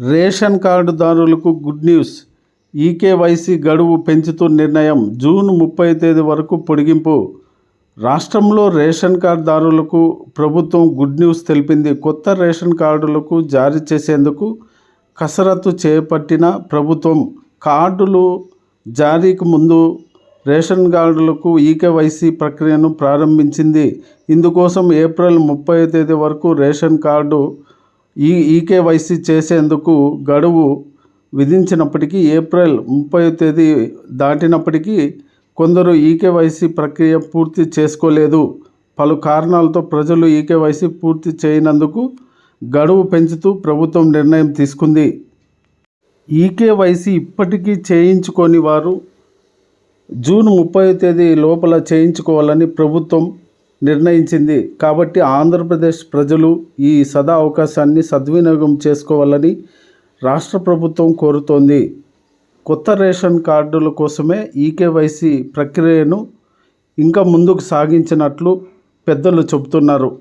Ration కార్డుదారులకు good news. EKYC గడువు పెంచుతూ నిర్ణయం జూన్ ముప్పై తేదీ వరకు పొడిగింపు. రాష్ట్రంలో రేషన్ కార్డుదారులకు ప్రభుత్వం గుడ్ న్యూస్ తెలిపింది. కొత్త రేషన్ కార్డులకు జారీ చేసేందుకు కసరత్తు చేపట్టిన ప్రభుత్వం కార్డులు జారీకి ముందు రేషన్ కార్డులకు ఈకేవైసీ ప్రక్రియను ప్రారంభించింది. ఇందుకోసం ఏప్రిల్ ముప్పై తేదీ వరకు రేషన్ కార్డు ఈ ఈకేవైసీ చేసేందుకు గడువు విధించినప్పటికీ ఏప్రిల్ ముప్పై తేదీ దాటినప్పటికీ కొందరు ఈకేవైసీ ప్రక్రియ పూర్తి చేసుకోలేదు. పలు కారణాలతో ప్రజలు ఈకేవైసీ పూర్తి చేయనందుకు గడువు పెంచుతూ ప్రభుత్వం నిర్ణయం తీసుకుంది. ఈకేవైసీ ఇప్పటికీ చేయించుకొని వారు జూన్ ముప్పై తేదీ లోపల చేయించుకోవాలని ప్రభుత్వం నిర్ణయించింది. కాబట్టి ఆంధ్రప్రదేశ్ ప్రజలు ఈ సదా అవకాశాన్ని సద్వినియోగం చేసుకోవాలని రాష్ట్ర ప్రభుత్వం కోరుతోంది. కొత్త రేషన్ కార్డుల కోసమే ఈకేవైసీ ప్రక్రియను ఇంకా ముందుకు సాగించినట్లు పెద్దలు చెబుతున్నారు.